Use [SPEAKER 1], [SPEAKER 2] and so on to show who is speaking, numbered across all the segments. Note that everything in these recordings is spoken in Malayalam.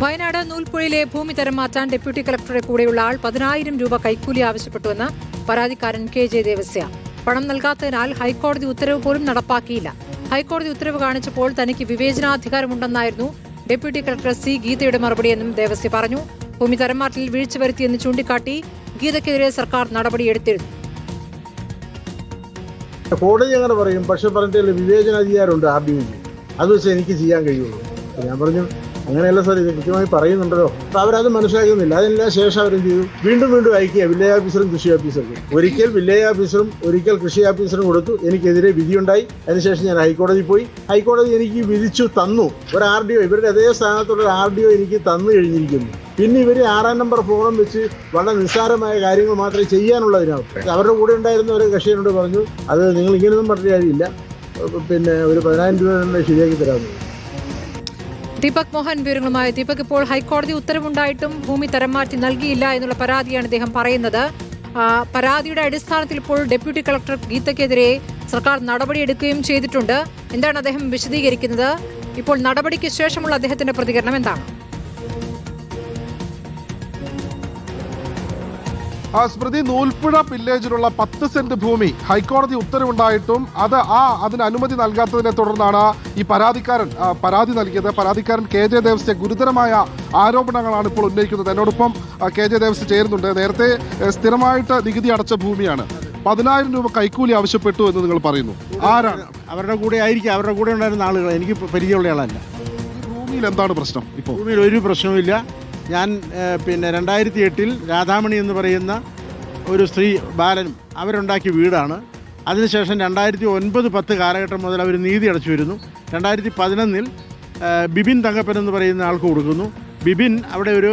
[SPEAKER 1] വയനാട് നൂൽപ്പുഴയിലെ ഭൂമി തരം മാറ്റാൻ ഡെപ്യൂട്ടി കളക്ടറുടെ കൂടെയുള്ള ആൾ പതിനായിരം രൂപ കൈക്കൂലി ആവശ്യപ്പെട്ടുവെന്ന് പരാതിക്കാരൻ കെ ജെ ദേവസ്യ. പണം നൽകാത്തതിനാൽ ഹൈക്കോടതി ഉത്തരവ് പോലും നടപ്പാക്കിയില്ല. ഹൈക്കോടതി ഉത്തരവ് കാണിച്ചപ്പോൾ തനിക്ക് വിവേചനാധികാരമുണ്ടെന്നായിരുന്നു ഡെപ്യൂട്ടി കളക്ടർ സി ഗീതയുടെ മറുപടിയെന്നും ദേവസ്യ പറഞ്ഞു. ഭൂമി തരം മാറ്റലിൽ വീഴ്ച വരുത്തിയെന്ന് ചൂണ്ടിക്കാട്ടി ഗീതയ്ക്കെതിരെ സർക്കാർ നടപടിയെടുത്തിരുന്നു.
[SPEAKER 2] കോടതി അങ്ങനെ പറയും പക്ഷെ പറഞ്ഞിട്ട് വിവേചനാധികാരമുണ്ട് ആർ ഡി അത് വെച്ച് എനിക്ക് ചെയ്യാൻ കഴിയുള്ളൂ. ഞാൻ പറഞ്ഞു അങ്ങനെയല്ല സാർ ഇത് കൃത്യമായി പറയുന്നുണ്ടല്ലോ. അപ്പൊ അവരത് മനസ്സിലാക്കുന്നില്ല. അതിനെല്ലാം ശേഷം അവരെന്ത് ചെയ്തു? വീണ്ടും വീണ്ടും അയക്കുക വില്ലേജ് ഓഫീസറും കൃഷി ഓഫീസർക്കും. ഒരിക്കൽ വില്ലേജ് ഓഫീസറും ഒരിക്കൽ കൃഷി ഓഫീസറും കൊടുത്തു. എനിക്കെതിരെ വിധിയുണ്ടായി. അതിനുശേഷം ഞാൻ ഹൈക്കോടതി പോയി. ഹൈക്കോടതി എനിക്ക് വിധിച്ചു തന്നു. ഒരു ആർ ഡി ഒ ഇവരുടെ അതേ സ്ഥാനത്തുള്ള ഒരു ആർ ഡി ഒ എനിക്ക് തന്നു കഴിഞ്ഞിരിക്കുന്നു. പിന്നെ ഇവർ ആറാം നമ്പർ ഫോറം വെച്ച് വളരെ നിസ്സാരമായ കാര്യങ്ങൾ മാത്രമേ ചെയ്യാനുള്ളതിനകത്ത്. അവരുടെ കൂടെ ഉണ്ടായിരുന്ന ഒരു കക്ഷിയോട് പറഞ്ഞു അത് നിങ്ങൾ ഇങ്ങനെയൊന്നും പറഞ്ഞ കാര്യമില്ല. പിന്നെ ഒരു പതിനായിരം രൂപ ശരിയാക്കി തരാമെന്ന്.
[SPEAKER 1] ദീപക് മോഹൻ വിവരങ്ങളുമായി. ദീപക് ഇപ്പോൾ ഹൈക്കോടതി ഉത്തരവുണ്ടായിട്ടും ഭൂമി തരം മാറ്റി നൽകിയില്ല എന്നുള്ള പരാതിയാണ് ഇദ്ദേഹം പറയുന്നത്. പരാതിയുടെ അടിസ്ഥാനത്തിൽ ഇപ്പോൾ ഡെപ്യൂട്ടി കളക്ടർ ഗീതയ്ക്കെതിരെ സർക്കാർ നടപടിയെടുക്കുകയും ചെയ്തിട്ടുണ്ട്. എന്താണ് അദ്ദേഹം വിശദീകരിക്കുന്നത്? ഇപ്പോൾ നടപടിക്ക് ശേഷമുള്ള അദ്ദേഹത്തിന്റെ പ്രതികരണം എന്താണ്?
[SPEAKER 3] സ്മൃതി നൂൽപ്പുഴ വില്ലേജിലുള്ള പത്ത് സെന്റ് ഭൂമി ഹൈക്കോടതി ഉത്തരവുണ്ടായിട്ടും അത് ആ അതിന് അനുമതി നൽകാത്തതിനെ തുടർന്നാണ് ഈ പരാതിക്കാരൻ പരാതി നൽകിയത്. പരാതിക്കാരൻ കെ ജെ ദേവസ്യ ഗുരുതരമായ ആരോപണങ്ങളാണ് ഇപ്പോൾ ഉന്നയിക്കുന്നത്. എന്നോടൊപ്പം കെ ജെ ദേവസ്യ ചേരുന്നുണ്ട്. നേരത്തെ സ്ഥിരമായിട്ട് നികുതി അടച്ച ഭൂമിയാണ്. പതിനായിരം രൂപ കൈക്കൂലി ആവശ്യപ്പെട്ടു എന്ന് നിങ്ങൾ പറയുന്നു. ആരാണ്?
[SPEAKER 2] അവരുടെ കൂടെ ആയിരിക്കും. അവരുടെ കൂടെ ഉണ്ടായിരുന്ന ആളുകൾ എനിക്ക് പരിചയമുള്ള ആളല്ല.
[SPEAKER 3] ഭൂമിയിൽ എന്താണ് പ്രശ്നം ഇപ്പോൾ
[SPEAKER 2] ഭൂമിയിൽ ഒരു പ്രശ്നവുമില്ല ഞാൻ പിന്നെ രണ്ടായിരത്തി എട്ടിൽ രാധാമണി എന്ന് പറയുന്ന ഒരു സ്ത്രീ ബാലനും അവരുണ്ടാക്കിയ വീടാണ്. അതിനുശേഷം രണ്ടായിരത്തി ഒൻപത് പത്ത് കാലഘട്ടം മുതൽ അവർ നീതി അടച്ചു വരുന്നു. രണ്ടായിരത്തി പതിനൊന്നിൽ ബിബിൻ തങ്കപ്പൻ എന്ന് പറയുന്ന ആൾക്ക് കൊടുക്കുന്നു. ബിബിൻ അവിടെ ഒരു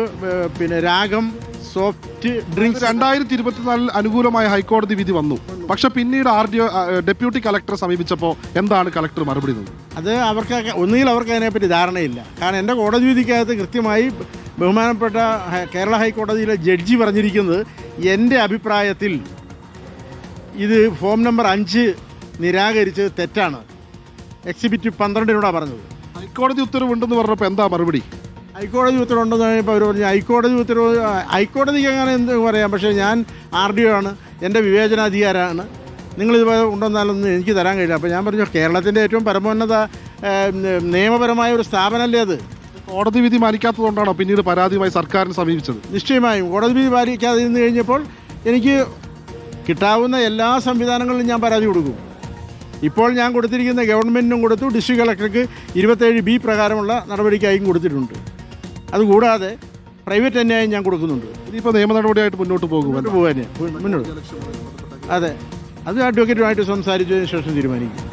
[SPEAKER 2] പിന്നെ രാഗം സോഫ്റ്റ് ഡ്രിങ്ക്സ്
[SPEAKER 3] രണ്ടായിരത്തി ഇരുപത്തിനാലിൽ അനുകൂലമായ ഹൈക്കോടതി വിധി വന്നു. പക്ഷെ പിന്നീട് ആർ ഡി ഒ ഡെപ്യൂട്ടി കളക്ടറെ സമീപിച്ചപ്പോൾ എന്താണ് കളക്ടർ മറുപടി നൽകുന്നത്
[SPEAKER 2] അത് അവർക്ക് ഒന്നുകിൽ അവർക്ക് അതിനെപ്പറ്റി ധാരണയില്ല. കാരണം എന്റെ കോടതി വിധിക്കകത്ത് കൃത്യമായി ബഹുമാനപ്പെട്ട കേരള ഹൈക്കോടതിയിലെ ജഡ്ജി പറഞ്ഞിരിക്കുന്നത് എന്റെ അഭിപ്രായത്തിൽ ഇത് ഫോം നമ്പർ അഞ്ച് നിരാകരിച്ച് തെറ്റാണ്. എക്സിബിറ്റ് പന്ത്രണ്ടിനോടാണ് പറഞ്ഞത്.
[SPEAKER 3] ഹൈക്കോടതി ഉത്തരവുണ്ടെന്ന് പറഞ്ഞപ്പോൾ എന്താ മറുപടി?
[SPEAKER 2] ഹൈക്കോടതി ഉത്തരവുണ്ടെന്ന് പറഞ്ഞപ്പോൾ അവർ പറഞ്ഞു ഹൈക്കോടതി ഉത്തരവ് ഹൈക്കോടതിക്ക് അങ്ങനെ എന്ത് പറയാം? പക്ഷേ ഞാൻ ആർ ഡി ഒ ആണ്. എന്റെ വിവേചനാധികാരമാണ് നിങ്ങളിത് ഉണ്ടെന്നാലൊന്നും എനിക്ക് തരാൻ കഴിയില്ല. അപ്പോൾ ഞാൻ പറഞ്ഞു കേരളത്തിന്റെ ഏറ്റവും പരമോന്നത നിയമപരമായ ഒരു സ്ഥാപനമല്ലേ അത്?
[SPEAKER 3] കോടതി വിധി മാനിക്കാത്തതുകൊണ്ടാണോ പിന്നീട് പരാതിയുമായി സർക്കാരിനെ സമീപിച്ചത്?
[SPEAKER 2] നിശ്ചയമായും. കോടതി വിധി പാലിക്കാതെ നിന്ന് കഴിഞ്ഞപ്പോൾ എനിക്ക് കിട്ടാവുന്ന എല്ലാ സംവിധാനങ്ങളിലും ഞാൻ പരാതി കൊടുക്കും. ഇപ്പോൾ ഞാൻ കൊടുത്തിരിക്കുന്ന ഗവൺമെന്റിനും കൊടുത്തു ഡിസ്ട്രിക്ട് കളക്ടർക്ക് ഇരുപത്തേഴ് ബി പ്രകാരമുള്ള നടപടിക്കായും കൊടുത്തിട്ടുണ്ട്. അതുകൂടാതെ പ്രൈവറ്റ് അന്യായം ഞാൻ കൊടുക്കുന്നുണ്ട്.
[SPEAKER 3] ഇനിയിപ്പോൾ നിയമ നടപടിയായിട്ട് മുന്നോട്ട് പോകുമല്ലോ?
[SPEAKER 2] മുന്നോട്ട് പോകാൻ മുന്നോട്ട്. അതെ. അത് അഡ്വക്കേറ്റുമായിട്ട് സംസാരിച്ചതിന് ശേഷം തീരുമാനിക്കും.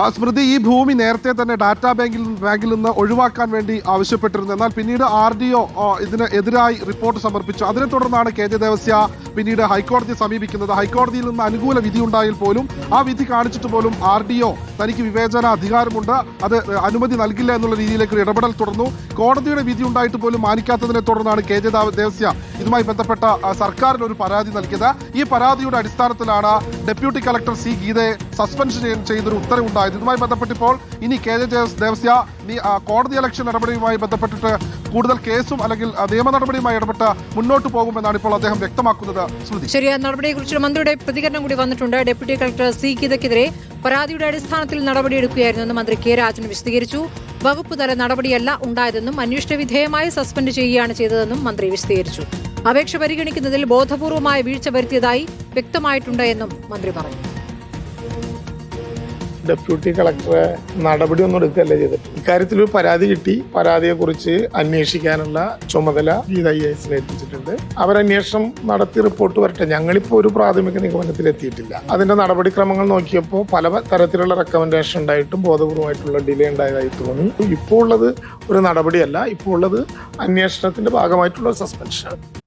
[SPEAKER 3] ആ സ്മൃതി ഈ ഭൂമി നേരത്തെ തന്നെ ഡാറ്റാ ബാങ്കിൽ ബാങ്കിൽ നിന്ന് ഒഴിവാക്കാൻ വേണ്ടി ആവശ്യപ്പെട്ടിരുന്നു. എന്നാൽ പിന്നീട് ആർ ഡി ഒ ഇതിന് എതിരായി റിപ്പോർട്ട് സമർപ്പിച്ചു. അതിനെ തുടർന്നാണ് കെ ജെ ദേവസ്യ പിന്നീട് ഹൈക്കോടതിയെ സമീപിക്കുന്നത്. ഹൈക്കോടതിയിൽ നിന്ന് അനുകൂല വിധി ഉണ്ടായാൽ പോലും ആ വിധി കാണിച്ചിട്ട് പോലും ആർ ഡി ഒ തനിക്ക് വിവേചന അധികാരമുണ്ട്. അത് അനുമതി നൽകില്ല എന്നുള്ള രീതിയിലേക്ക് ഒരു ഇടപെടൽ തുടർന്നു. കോടതിയുടെ വിധി ഉണ്ടായിട്ട് പോലും മാനിക്കാത്തതിനെ തുടർന്നാണ് കെ ജെ ദേവസ്യ ഇതുമായി ബന്ധപ്പെട്ട സർക്കാരിന് ഒരു പരാതി നൽകിയത്. ഈ പരാതിയുടെ അടിസ്ഥാനത്തിലാണ് ഡെപ്യൂട്ടി കളക്ടർ സി ഗീതയെ സസ്പെൻഷൻ ചെയ്യാൻ ചെയ്തൊരു ഉത്തരവുണ്ടായത് ഇതുമായി ബന്ധപ്പെട്ടിപ്പോൾ ഇനി കെ ജെ ദേവസ്യ കോടതി ഇലക്ഷൻ നടപടിയുമായി ബന്ധപ്പെട്ടിട്ട് കൂടുതൽ കേസും അല്ലെങ്കിൽ നിയമ നടപടിയുമായി ഇടപെട്ട് മുന്നോട്ട് പോകുമെന്നാണ് ഇപ്പോൾ അദ്ദേഹം വ്യക്തമാക്കുന്നത്.
[SPEAKER 1] ശരി ആ മന്ത്രിയുടെ പ്രതികരണം കൂടി വന്നിട്ടുണ്ട്. ഡെപ്യൂട്ടി കളക്ടർ സി ഗീതയ്ക്കെതിരെ പരാതിയുടെ അടിസ്ഥാനത്തിൽ നടപടിയെടുക്കുകയായിരുന്നെന്ന് മന്ത്രി കെ രാജൻ വിശദീകരിച്ചു. വകുപ്പ് തല നടപടിയല്ല ഉണ്ടായതെന്നും അന്വേഷണ വിധേയമായി സസ്പെൻഡ് ചെയ്യുകയാണ് ചെയ്തതെന്നും മന്ത്രി വിശദീകരിച്ചു. അപേക്ഷ പരിഗണിക്കുന്നതിൽ ബോധപൂർവമായ വീഴ്ച വരുത്തിയതായി വ്യക്തമായിട്ടുണ്ട് എന്നും മന്ത്രി പറഞ്ഞു.
[SPEAKER 4] ഡെപ്യൂട്ടി കളക്ടറെ നടപടി നടപടിയൊന്നും എടുക്കുകയല്ല ചെയ്തിട്ട് ഇക്കാര്യത്തിൽ ഒരു പരാതി കിട്ടി. പരാതിയെ കുറിച്ച് അന്വേഷിക്കാനുള്ള ചുമതല ഗീത ഐ എസിനെ ഏൽപ്പിച്ചിട്ടുണ്ട്. അവരന്വേഷണം നടത്തി റിപ്പോർട്ട് വരട്ടെ. ഞങ്ങളിപ്പോൾ ഒരു പ്രാഥമിക നിഗമനത്തിൽ എത്തിയിട്ടില്ല അതിന്റെ നടപടിക്രമങ്ങൾ നോക്കിയപ്പോൾ പല തരത്തിലുള്ള റെക്കമെൻഡേഷൻ ഉണ്ടായിട്ടും ബോധപൂർവമായിട്ടുള്ള ഡിലേ ഉണ്ടായതായി തോന്നി. ഇപ്പോൾ ഉള്ളത് ഒരു നടപടിയല്ല. ഇപ്പോൾ ഉള്ളത് അന്വേഷണത്തിന്റെ ഭാഗമായിട്ടുള്ള സസ്പെൻഷൻ